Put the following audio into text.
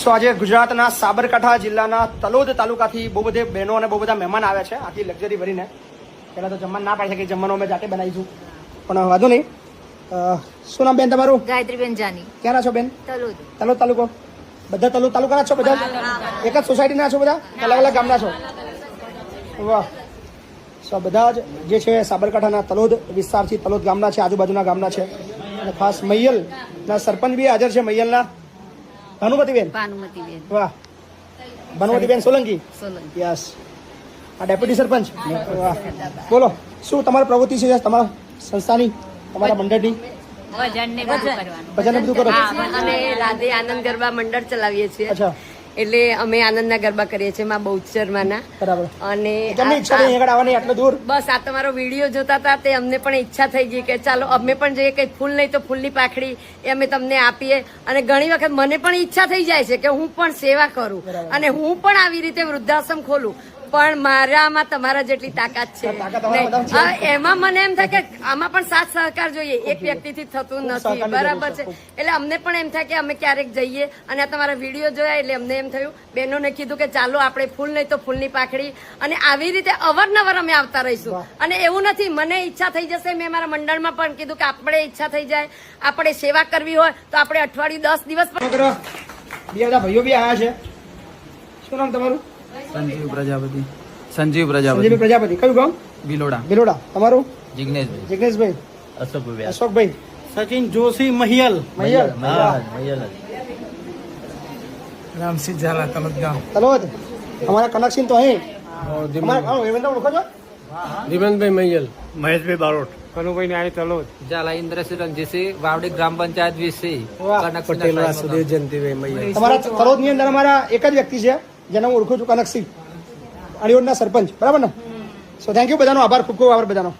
સો આજે ગુજરાતના સાબરકાંઠા જિલ્લાના તલોદ તાલુકાથી બહુ બધે બહેનો અને બહુ બધા મહેમાન આવ્યા છે. આખી લક્ઝરી ભરીને. પહેલાં તો જમવાનું ના પાડી શકે જમવાનું અમે જાતે બનાવીશું. પણ વાંધો નહીં. શું નામ બેન તમારું? ગાયત્રીબેન જાની. ક્યાંના છો બેન? તલોદ. તલોદ તાલુકો. બધા તલોદ તાલુકાના છો બધા? એક જ સોસાયટીના છો બધા? અલગ અલગ ગામના છો? વાહ. સો બધા જ જે છે સાબરકાંઠાના તલોદ વિસ્તારથી તલોદ ગામના છે આજુબાજુના ગામના છે. અને ખાસ મૈયલના સરપંચ બી હાજર છે મૈયલના. ભાનુમતીબેન. ભાનુમતીબેન. વાહ. ભાનુમતીબેન સોલંકી. સોલંકી. યસ. આ ડેપ્યુટી સરપંચ. વાહ. બોલો શું તમારી પ્રવૃત્તિ છે? તમારા સંસ્થાની તમારા મંડળની? ભજન ને બધું કરવાનું. ભજન ને બધું કરો. અમે રાધે આનંદ ગરબા મંડળ ચલાવીએ છીએ. અચ્છા. એટલે અમે આનંદના ગરબા કરીએ છીએ માં બહુચરમાના બરાબર. અને આટલું દૂર. બસ આ તમારો વીડિયો જોતા હતા તે અમને પણ ઈચ્છા થઈ ગઈ કે ચાલો અમે પણ જઈએ કઈ ફૂલ નહીં તો ફૂલની પાખડી એ અમે તમને આપીએ. અને ઘણી વખત મને પણ ઈચ્છા થઈ જાય છે કે હું પણ સેવા કરું અને હું પણ આવી રીતે વૃદ્ધાશ્રમ ખોલું. પણ મારામાં તમારા જેટલી તાકાત છે. એમાં મને એમ થાય કે આમાં પણ સાથ સહકાર જોઈએ. એક વ્યક્તિથી થતું નથી. બરાબર છે. એટલે અમને પણ એમ થાય કે અમે ક્યારેક જઈએ અને આ તમારા વીડિયો જોયા એટલે અમને એમ થયું. બહેનોને કીધું કે ચાલો આપણે ફૂલ નહીં તો ફૂલની પાખડી. અને આવી રીતે અવારનવાર અમે આવતા રહીશું. અને એવું નથી મને ઈચ્છા થઈ જશે. મેં મારા મંડળમાં પણ કીધું કે આપણે ઈચ્છા થઈ જાય. આપણે સેવા કરવી હોય તો આપણે અઠવાડિયું દસ દિવસ પણ ભાઈઓ બી આવ્યા છે. શું નામ તમારું? સંજીવ પ્રજાપતિ. સંજીવ પ્રજાપતિ. સંજીવ પ્રજાપતિ. કયું ગામ? બિલોડા. બિલોડા. તમારું? જિગ્નેશભાઈ. જિગ્નેશભાઈ. અશોકભાઈ અશોકભાઈ. સચિન જોશી મહિયલ. મૈયર રામસિંહ ઝાલા તલતગામ તલોદ. અમારા કનેક્શન તો અહીં. દિવંતભાઈ મહિયલ. મહેશભાઈ બારોટ. કનુભાઈ ન્યાય તલોદ. ઝાલા ઇન્દ્રસિંહ રણજીતસિંહ વાવડી ગ્રામ પંચાયત વાહ. પટેલ વાસુદેવ જયંતિભાઈ મહિયલ. તમારા તલોદની અંદર અમારા એક જ વ્યક્તિ છે. જેને હું ઓળખું છું કનકસિંહ અણિયોડના સરપંચ. બરાબર ને? સો થેન્ક યુ બધાનો આભાર. ખૂબ ખૂબ આભાર બધાનો.